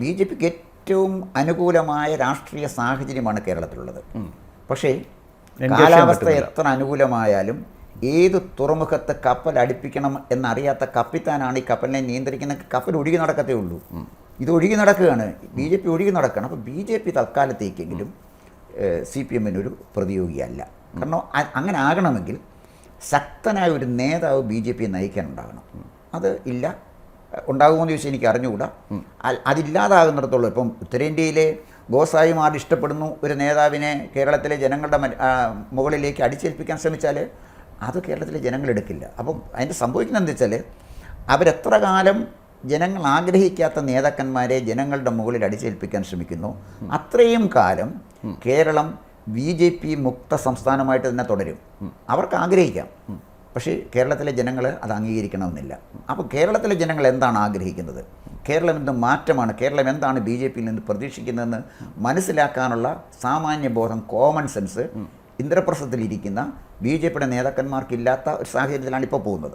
B J പിക്ക് ഏറ്റവും അനുകൂലമായ രാഷ്ട്രീയ സാഹചര്യമാണ് കേരളത്തിലുള്ളത്. പക്ഷേ കാലാവസ്ഥ എത്ര അനുകൂലമായാലും ഏത് തുറമുഖത്ത് കപ്പൽ അടുപ്പിക്കണം എന്നറിയാത്ത കപ്പിത്താനാണ് ഈ കപ്പലിനെ നിയന്ത്രിക്കുന്ന കപ്പൽ ഒഴുകി നടക്കത്തേ ഉള്ളൂ. ഇത് ഒഴുകി നടക്കുകയാണ്. ബി ജെ പി ഒഴുകി നടക്കുകയാണ് അപ്പോൾ ബി ജെ പി തൽക്കാലത്തേക്കെങ്കിലും സി പി എമ്മിനൊരു പ്രതിയോഗിയല്ല. കാരണം അങ്ങനെ ആകണമെങ്കിൽ ശക്തനായ ഒരു നേതാവ് ബി ജെ പി നയിക്കാനുണ്ടാകണം. അത് ഇല്ല. ഉണ്ടാകുമെന്ന് ചോദിച്ചാൽ എനിക്ക് അറിഞ്ഞുകൂടാ. അതില്ലാതാകുന്നിടത്തോളം ഇപ്പം ഉത്തരേന്ത്യയിലെ ഗോസായിമാർ ഇഷ്ടപ്പെടുന്നു ഒരു നേതാവിനെ കേരളത്തിലെ ജനങ്ങളുടെ മുകളിലേക്ക് അടിച്ചേൽപ്പിക്കാൻ ശ്രമിച്ചാൽ അത് കേരളത്തിലെ ജനങ്ങൾ എടുക്കില്ല. അപ്പം അതിന്റെ സംഭവിക്കുന്നത് എന്താ വെച്ചാൽ അവരെത്ര കാലം ജനങ്ങൾ ആഗ്രഹിക്കാത്ത നേതാക്കന്മാരെ ജനങ്ങളുടെ മുകളിൽ അടിച്ചേൽപ്പിക്കാൻ ശ്രമിക്കുന്നു അത്രയും കാലം കേരളം ബി ജെ പി മുക്ത സംസ്ഥാനമായിട്ട് തന്നെ തുടരും. അവർക്ക് ആഗ്രഹിക്കാം. പക്ഷേ കേരളത്തിലെ ജനങ്ങൾ അത് അംഗീകരിക്കണമെന്നില്ല. അപ്പോൾ കേരളത്തിലെ ജനങ്ങൾ എന്താണ് ആഗ്രഹിക്കുന്നത്? കേരളം എന്ത് മാറ്റമാണ്? കേരളം എന്താണ് ബി ജെ പിയിൽ നിന്ന് പ്രതീക്ഷിക്കുന്നതെന്ന് മനസ്സിലാക്കാനുള്ള സാമാന്യ ബോധം കോമൺ സെൻസ് ഇന്ദ്രപ്രസ്ഥത്തിലിരിക്കുന്ന ബി ജെ പിയുടെ നേതാക്കന്മാർക്കില്ലാത്ത ഒരു സാഹചര്യത്തിലാണ് ഇപ്പോൾ പോകുന്നത്.